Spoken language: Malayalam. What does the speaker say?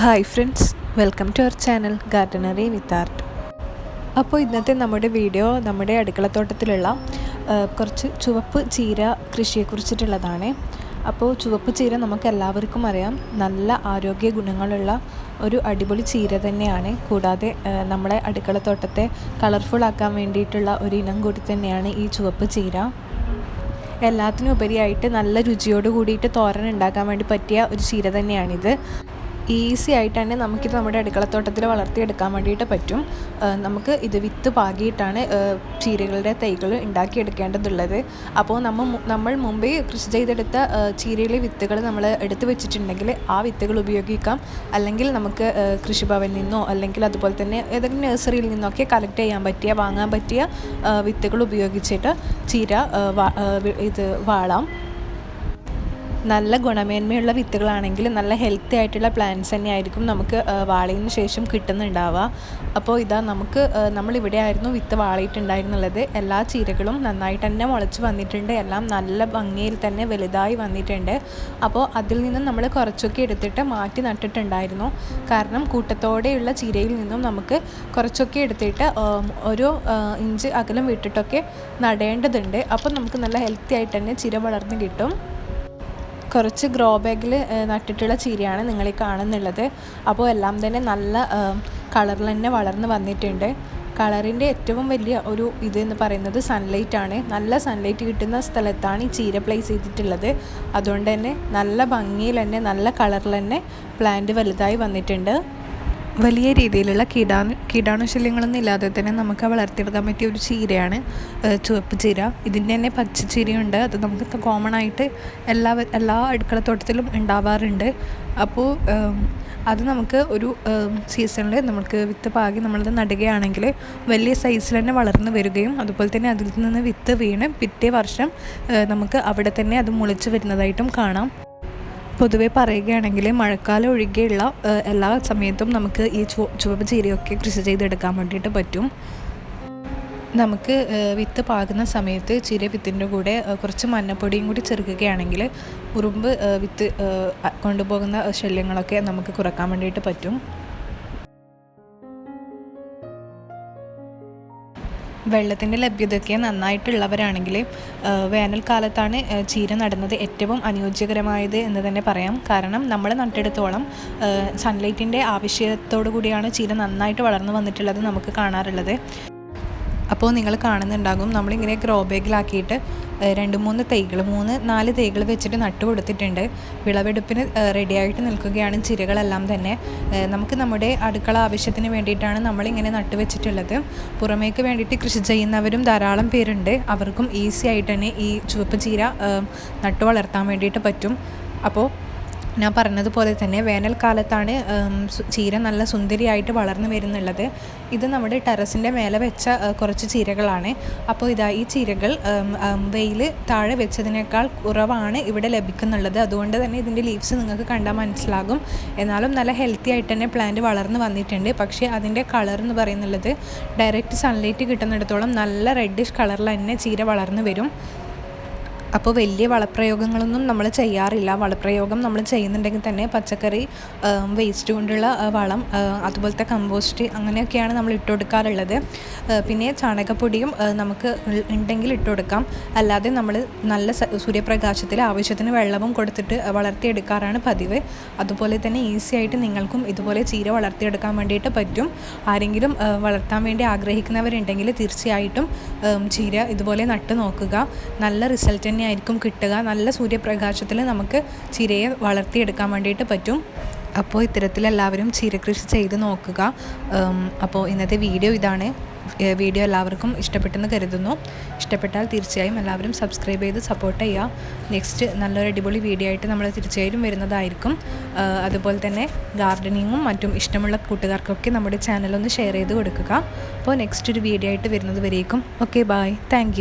Hi friends welcome to our channel gardenery with art അപ്പോൾ ഇന്നത്തെ നമ്മുടെ വീഡിയോ നമ്മുടെ അടുക്കളത്തോട്ടത്തിലുള്ള കുറച്ച് ചുവപ്പ് ചീര കൃഷിയെക്കുറിച്ചിട്ടുള്ളതാണ്. അപ്പോൾ ചുവപ്പ് ചീര നമുക്ക് എല്ലാവർക്കും അറിയാം. നല്ല ആരോഗ്യ ഗുണങ്ങളുള്ള ഒരു അടിപൊളി ചീര തന്നെയാണ്. കൂടാതെ നമ്മുടെ അടുക്കളത്തോട്ടത്തെ കളർഫുൾ ആക്കാൻ വേണ്ടിയിട്ടുള്ള ഒരു ഇനം കൂടി തന്നെയാണ് ഈ ചുവപ്പ് ചീര. എല്ലാത്തിനും ഉപരിയായിട്ട് നല്ല രുചിയോട് കൂടിയിട്ട് തോരൻ ഉണ്ടാക്കാൻ വേണ്ടി പറ്റിയ ഒരു ചീര തന്നെയാണിത്. ഈസി ആയിട്ട് തന്നെ നമുക്കിത് നമ്മുടെ അടുക്കളത്തോട്ടത്തിൽ വളർത്തിയെടുക്കാൻ വേണ്ടിയിട്ട് പറ്റും. നമുക്ക് ഇത് വിത്ത് പാകിയിട്ടാണ് ചീരകളുടെ തൈകൾ ഉണ്ടാക്കിയെടുക്കേണ്ടതുള്ളത്. അപ്പോൾ നമ്മൾ നമ്മൾ മുമ്പേ കൃഷി ചെയ്തെടുത്ത ചീരയിലെ വിത്തുകൾ നമ്മൾ എടുത്തു വെച്ചിട്ടുണ്ടെങ്കിൽ ആ വിത്തുകൾ ഉപയോഗിക്കാം. അല്ലെങ്കിൽ നമുക്ക് കൃഷിഭവനിൽ നിന്നോ അല്ലെങ്കിൽ അതുപോലെ തന്നെ ഏതെങ്കിലും നഴ്സറിയിൽ നിന്നൊക്കെ കളക്ട് ചെയ്യാൻ പറ്റിയ വാങ്ങാൻ പറ്റിയ വിത്തുകൾ ഉപയോഗിച്ചിട്ട് ചീര ഇത് വാളാം. നല്ല ഗുണമേന്മയുള്ള വിത്തുകളാണെങ്കിൽ നല്ല ഹെൽത്തി ആയിട്ടുള്ള പ്ലാന്റ്സ് തന്നെയായിരിക്കും നമുക്ക് ആ, വാളയിന് ശേഷം കിട്ടുന്നുണ്ടാവുക. അപ്പോൾ ഇതാ നമുക്ക് നമ്മളിവിടെ ആയിരുന്നു വിത്ത് വാളിയിട്ടുണ്ടായിരുന്നുള്ളത് എല്ലാ ചീരകളും നന്നായിട്ട് തന്നെ മുളച്ച് വന്നിട്ടുണ്ട്. എല്ലാം നല്ല ഭംഗിയിൽ തന്നെ വലുതായി വന്നിട്ടുണ്ട്. അപ്പോൾ അതിൽ നിന്നും നമ്മൾ കുറച്ചൊക്കെ എടുത്തിട്ട് മാറ്റി നട്ടിട്ടുണ്ടായിരുന്നു. കാരണം കൂട്ടത്തോടെയുള്ള ചീരയിൽ നിന്നും നമുക്ക് കുറച്ചൊക്കെ എടുത്തിട്ട് ഒരു ഇഞ്ച് അകലം വിട്ടിട്ടൊക്കെ നടേണ്ടതുണ്ട്. അപ്പോൾ നമുക്ക് നല്ല ഹെൽത്തി ആയിട്ട് തന്നെ ചിര വളർന്ന് കിട്ടും. കുറച്ച് ഗ്രോ ബാഗിൽ നട്ടിട്ടുള്ള ചീരയാണ് നിങ്ങൾ ഈ കാണുന്നുള്ളത്. അപ്പോൾ എല്ലാം തന്നെ നല്ല കളറിൽ തന്നെ വളർന്ന് വന്നിട്ടുണ്ട്. കളറിന്റെ ഏറ്റവും വലിയ ഒരു ഇത് എന്ന് പറയുന്നത് സൺലൈറ്റ് ആണ്. നല്ല സൺലൈറ്റ് കിട്ടുന്ന സ്ഥലത്താണ് ഈ ചീര പ്ലേസ് ചെയ്തിട്ടുള്ളത്. അതുകൊണ്ട് തന്നെ നല്ല ഭംഗിയിൽ തന്നെ നല്ല കളറിൽ തന്നെ പ്ലാന്റ് വലുതായി വന്നിട്ടുണ്ട്. വലിയ രീതിയിലുള്ള കീടാണു കീടാണുശല്യങ്ങളൊന്നും ഇല്ലാതെ തന്നെ നമുക്ക് വളർത്തിയെടുക്കാൻ പറ്റിയ ഒരു ചീരയാണ് ചുവപ്പ് ചീര. ഇതിന്റെ തന്നെ പച്ചച്ചീരയുണ്ട് അത് നമുക്ക് കോമൺ ആയിട്ട് എല്ലാ എല്ലാ അടുക്കളത്തോട്ടത്തിലും ഉണ്ടാവാറുണ്ട്. അപ്പോൾ അത് നമുക്ക് ഒരു സീസണിൽ നമുക്ക് വിത്ത് പാകി നമ്മളത് നടുകയാണെങ്കിൽ വലിയ സൈസിൽ തന്നെ വളർന്നു വരികയും അതുപോലെ തന്നെ അതിൽ നിന്ന് വിത്ത് വീണ് പിറ്റേ വർഷം നമുക്ക് അവിടെ തന്നെ അത് മുളച്ച് വരുന്നതായിട്ടും കാണാം. പൊതുവെ പറയുകയാണെങ്കിൽ മഴക്കാലം ഒഴികെയുള്ള എല്ലാ സമയത്തും നമുക്ക് ഈ ചു ചുവപ്പ് ചീരയൊക്കെ കൃഷി ചെയ്തെടുക്കാൻ വേണ്ടിയിട്ട് പറ്റും. നമുക്ക് വിത്ത് പാകുന്ന സമയത്ത് ചീര വിത്തിന്റെ കൂടെ കുറച്ച് മഞ്ഞപ്പൊടിയും കൂടി ചെറുക്കുകയാണെങ്കിൽ ഉറുമ്പ് വിത്ത് കൊണ്ടുപോകുന്ന ശല്യങ്ങളൊക്കെ നമുക്ക് കുറയ്ക്കാൻ വേണ്ടിയിട്ട് പറ്റും. വെള്ളത്തിന്റെ ലഭ്യതയൊക്കെ നന്നായിട്ടുള്ളവരാണെങ്കിൽ വേനൽക്കാലത്താണ് ചീര നടുന്നത് ഏറ്റവും അനുയോജ്യകരമായത് എന്ന് തന്നെ പറയാം. കാരണം നമ്മൾ നട്ടെടുത്തോളം സൺലൈറ്റിന്റെ ആവശ്യത്തോടു കൂടിയാണ് ചീര നന്നായിട്ട് വളർന്നു വന്നിട്ടുള്ളത് നമുക്ക് കാണാറുള്ളത്. അപ്പോൾ നിങ്ങൾ കാണുന്നുണ്ടാകും. നമ്മളിങ്ങനെ ഗ്രോ ബാഗിലാക്കിയിട്ട് രണ്ട് മൂന്ന് തൈകൾ മൂന്ന് നാല് തൈകൾ വെച്ചിട്ട് നട്ടു കൊടുത്തിട്ടുണ്ട്. വിളവെടുപ്പിന് റെഡിയായിട്ട് നിൽക്കുകയാണ് ചിരകളെല്ലാം തന്നെ. നമുക്ക് നമ്മുടെ അടുക്കള ആവശ്യത്തിന് വേണ്ടിയിട്ടാണ് നമ്മളിങ്ങനെ നട്ടു വെച്ചിട്ടുള്ളത്. പുറമേക്ക് വേണ്ടിയിട്ട് കൃഷി ചെയ്യുന്നവരും ധാരാളം പേരുണ്ട്. അവർക്കും ഈസി ആയിട്ട് തന്നെ ഈ ചുവപ്പ് ചീര നട്ടു വളർത്താൻ വേണ്ടിയിട്ട് പറ്റും. അപ്പോൾ ഞാൻ പറഞ്ഞതുപോലെ തന്നെ വേനൽക്കാലത്താണ് ചീര നല്ല സുന്ദരിയായിട്ട് വളർന്നു വരുന്നുള്ളത്. ഇത് നമ്മുടെ ടെറസിന്റെ മേലെ വെച്ച കുറച്ച് ചീരകളാണ്. അപ്പോൾ ഇതാ ഈ ചീരകൾ വെയിൽ താഴെ വെച്ചതിനേക്കാൾ കുറവാണ് ഇവിടെ ലഭിക്കുന്നുള്ളത്. അതുകൊണ്ട് തന്നെ ഇതിന്റെ ലീവ്സ് നിങ്ങൾക്ക് കണ്ടാൽ മനസ്സിലാകും. എന്നാലും നല്ല ഹെൽത്തി ആയിട്ട് തന്നെ പ്ലാന്റ് വളർന്നു വന്നിട്ടുണ്ട്. പക്ഷേ അതിന്റെ കളർ എന്ന് പറയുന്നുള്ളത് ഡയറക്റ്റ് സൺലൈറ്റ് കിട്ടുന്നിടത്തോളം നല്ല റെഡിഷ് കളറിൽ തന്നെ ചീര വളർന്നു വരും. അപ്പോൾ വലിയ വളപ്രയോഗങ്ങളൊന്നും നമ്മൾ ചെയ്യാറില്ല. വളപ്രയോഗം നമ്മൾ ചെയ്യുന്നുണ്ടെങ്കിൽ തന്നെ പച്ചക്കറി വേസ്റ്റ് കൊണ്ടുള്ള വളം അതുപോലത്തെ കമ്പോസ്റ്റ് അങ്ങനെയൊക്കെയാണ് നമ്മൾ ഇട്ട് കൊടുക്കാറുള്ളത്. പിന്നെ ചാണകപ്പൊടിയും നമുക്ക് ഉണ്ടെങ്കിൽ ഇട്ട് കൊടുക്കാം. അല്ലാതെ നമ്മൾ നല്ല സൂര്യപ്രകാശത്തിൽ ആവശ്യത്തിന് വെള്ളവും കൊടുത്തിട്ട് വളർത്തിയെടുക്കാറാണ് പതിവ്. അതുപോലെ തന്നെ ഈസി ആയിട്ട് നിങ്ങൾക്കും ഇതുപോലെ ചീര വളർത്തിയെടുക്കാൻ വേണ്ടിയിട്ട് പറ്റും. ആരെങ്കിലും വളർത്താൻ വേണ്ടി ആഗ്രഹിക്കുന്നവരുണ്ടെങ്കിൽ തീർച്ചയായിട്ടും ചീര ഇതുപോലെ നട്ട് നോക്കുക. നല്ല റിസൾട്ട് തന്നെയായിരിക്കും കിട്ടുക. നല്ല സൂര്യപ്രകാശത്തിൽ നമുക്ക് ചിരയെ വളർത്തിയെടുക്കാൻ വേണ്ടിയിട്ട് പറ്റും. അപ്പോൾ ഇത്തരത്തിൽ എല്ലാവരും ചീരകൃഷി ചെയ്ത് നോക്കുക. അപ്പോൾ ഇന്നത്തെ വീഡിയോ ഇതാണ്. വീഡിയോ എല്ലാവർക്കും ഇഷ്ടപ്പെട്ടെന്ന് കരുതുന്നു. ഇഷ്ടപ്പെട്ടാൽ തീർച്ചയായും എല്ലാവരും സബ്സ്ക്രൈബ് ചെയ്ത് സപ്പോർട്ട് ചെയ്യുക. നെക്സ്റ്റ് നല്ലൊരു അടിപൊളി വീഡിയോ ആയിട്ട് നമ്മൾ തീർച്ചയായും വരുന്നതായിരിക്കും. അതുപോലെ തന്നെ ഗാർഡനിങ്ങും മറ്റും ഇഷ്ടമുള്ള കൂട്ടുകാർക്കൊക്കെ നമ്മുടെ ചാനലൊന്ന് ഷെയർ ചെയ്ത് കൊടുക്കുക. അപ്പോൾ നെക്സ്റ്റ് ഒരു വീഡിയോ ആയിട്ട് വരുന്നത് വരേക്കും. Okay bye thank